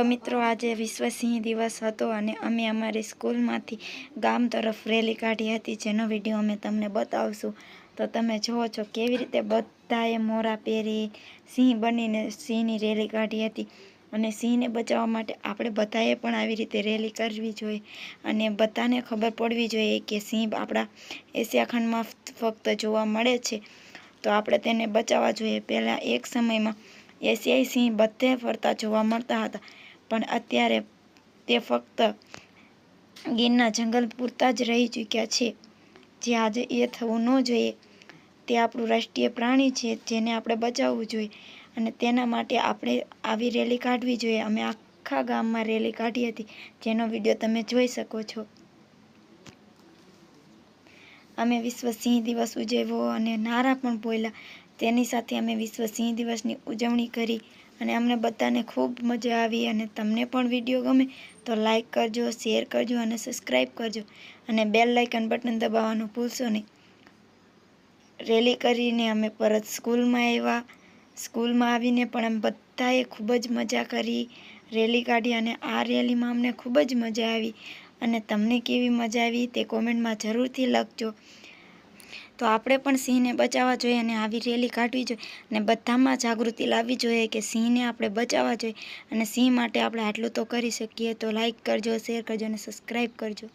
મિત્રો, આજે વિશ્વ સિંહ દિવસ હતો અને અમે અમારી સ્કૂલમાંથી ગામ તરફ રેલી કાઢી હતી, જેનો વીડિયો અમે તમને બતાવશું. તો તમે જુઓ છો કેવી રીતે બધાએ મોરા પહેરી સિંહ બનીને સિંહની રેલી કાઢી હતી. અને સિંહને બચાવવા માટે આપણે બધાએ પણ આવી રીતે રેલી કરવી જોઈએ. અને બધાને ખબર પડવી જોઈએ કે સિંહ આપણા એશિયા ખંડમાં ફક્ત જોવા મળે છે. તો આપણે તેને બચાવવા જોઈએ. પહેલાં એક સમયમાં એશિયાઈ સિંહ બધે ફરતા જોવા મળતા હતા. પણ અત્યારે તે ફક્ત ગીરના જંગલ પૂરતા જ રહી ચૂક્યા છે. જે આજે એ થવું ન જોઈએ. તે આપણું રાષ્ટ્રીય પ્રાણી છે, જેને આપણે બચાવવું જોઈએ અને તેના માટે આપણે આવી રેલી કાઢવી જોઈએ. અમે આખા ગામમાં રેલી કાઢી હતી. જેનો વીડિયો તમે જોઈ શકો છો. અમે વિશ્વ સિંહ દિવસ ઉજવ્યો અને નારા પણ બોલ્યા. તેની સાથે અમે વિશ્વ સિંહ દિવસની ઉજવણી કરી અને અમને બધાને ખૂબ મજા આવી અને તમને પણ વીડિયો ગમે તો લાઇક કરજો, શેર કરજો અને સબસ્ક્રાઈબ કરજો. અને બેલ લાઇકન બટન દબાવવાનું ભૂલશો નહીં. રેલી કરીને અમે પરત સ્કૂલમાં આવ્યા. સ્કૂલમાં આવીને પણ અમે બધાએ ખૂબ જ મજા કરી, રેલી કાઢી અને આ રેલીમાં અમને ખૂબ જ મજા આવી. અને તમને કેવી મજા આવી તે કોમેન્ટમાં જરૂરથી લખજો. તો આપણે પણ સિંહને બચાવવા જોઈએ અને આવી રેલી કાઢવી જોઈએ અને બધામાં જાગૃતિ લાવવી જોઈએ કે સિંહને આપણે બચાવવા જોઈએ અને સિંહ માટે આપણે આટલું તો કરી શકીએ. તો લાઈક કરજો શેર કરજો અને સબસ્ક્રાઈબ કરજો.